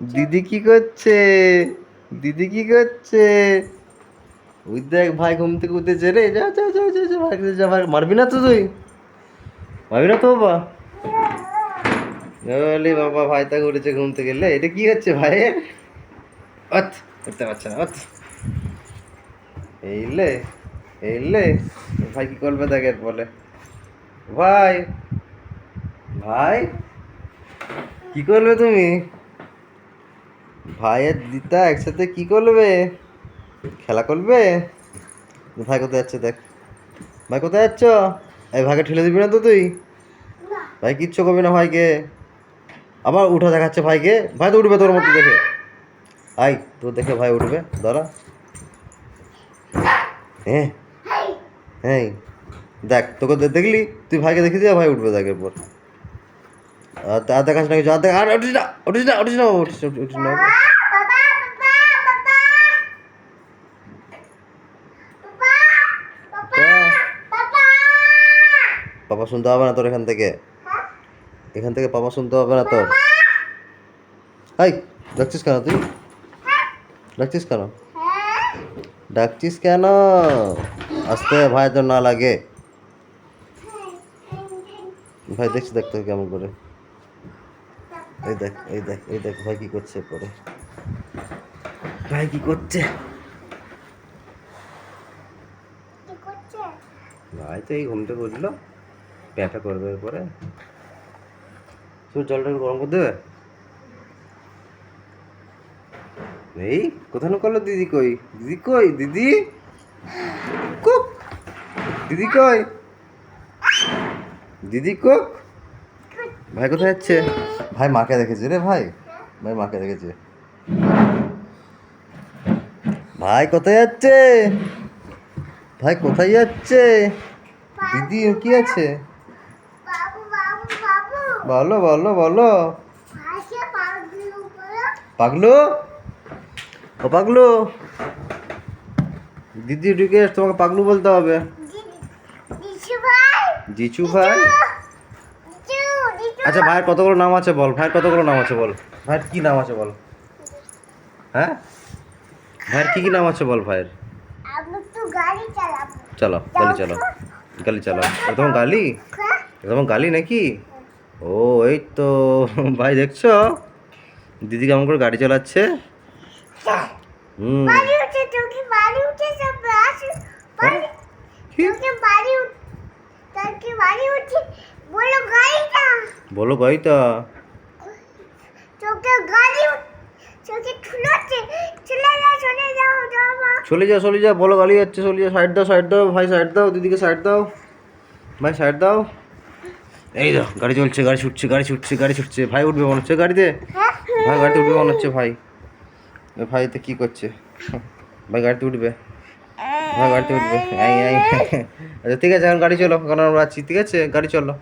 দিদি কি করছে? দিদি কি করছে? ওই দেখ, ভাই ঘুম থেকে উঠেছে রে। যা যা যা যা যা, ভাই যা, ভাই। মারবি না তো তুই? মারবি না তো বাবা? বলি বাবা, ভাই তাকে উঠেছে ঘুম থেকে। লে, এটা কি হচ্ছে ভাই? অত, উঠতে পারছে না, অত। এই লে এই লে। ভাই কি করবে দেখের বলে ভাই ভাই। কি করবে তুমি? ভাইয়ের দিদা একসাথে কি করবে? খেলা করবে? ভাই কোথায় যাচ্ছে দেখ। ভাই কোথায় যাচ্ছ? এই ভাইকে ঠেলে দিবি না তো তুই? ভাই কিচ্ছু করবি না ভাইকে। আবার উঠে দেখাচ্ছে ভাইকে। ভাই তো উঠবে তোর মতো দেখে। আই তো দেখে ভাই উঠবে। দাঁড়া। হ্যাঁ। হ্যাঁ। দেখ, তোকে দেখলি? তুই ভাইকে দেখে দিয়ে ভাই উঠবে দেখ এরপর। আর উঠিস না পাপা শুনতে হবে না তোর এখান থেকে। এখান থেকে পাপা শুনতে হবে না তোর। হাই ডাকছিস কেন তুই? ডাকছিস কেন? ডাকছিস কেন? আসতে ভাই তো না লাগে। ভাই, দেখছি, দেখতে কেমন করে। এই দেখ এই দেখ এই দেখ ভাই কি করছে পরে ভাই কি করছে? ভাই তো এই ঘুমটা করল প্যাটা করবে এরপরে। শুধু জলটা গরম করে দেবে? এই কোথায় করল দিদি কই? দিদি কই? দিদি? কুক! দিদি কই? দিদি কুক। ভাই কোথায় যাচ্ছে? ভাই মাকে দেখেছে রে ভাই। ভাই মাকে দেখেছে। ভাই কোথায় যাচ্ছে? ভাই কোথায় যাচ্ছে? দিদি ও কি আছে? বলো বলো বলো। পাগলু? ও পাগলু? দিদি ঢুকে তোমাকে পাগলু বলতে হবে। জিচু ভাই? জিচু ভাই? আচ্ছা ভাইয়ের কতগুলো নাম আছে বল? ভাইয়ের কতগুলো নাম আছে বল? ভাইয়ের কি নাম আছে বল? হ্যাঁ? ভাইয়ের কি কি নাম আছে বল ভাইয়ের? চলো গালি চালাও গালি চালাও এটা তোমার গালি তোমার গালি নাকি? ও এই তো। ভাই দেখছ? দিদি কেমন করে গাড়ি চালাচ্ছে? হুম। হ্যাঁ? বলো গাড়িটা। তোকে গাড়ি তোকে ঠুলোচ্ছে চলে যা চলে যাও যাবা চলে যা চলে যা বলো গাড়ি যাচ্ছে চলে যা। সাইড দাও সাইড দাও। ভাই সাইড দাও দিদিকে সাইড দাও। ভাই সাইড দাও। এই দাও গাড়ি চলছে গাড়ি ছুটছে গাড়ি ছুটছে গাড়ি ছুটছে। ভাই উঠবে মনে হচ্ছে গাড়িতে? হ্যাঁ। ভাই গাড়িতে উঠবে মনে হচ্ছে ভাই। ভাই তো কি করছে? ভাই গাড়িতে উঠবে। ভাই গাড়িতে উঠবে। আচ্ছা ঠিক আছে এখন গাড়ি চলো। কারণ আমরা আছি ঠিক আছে? গাড়ি চলো।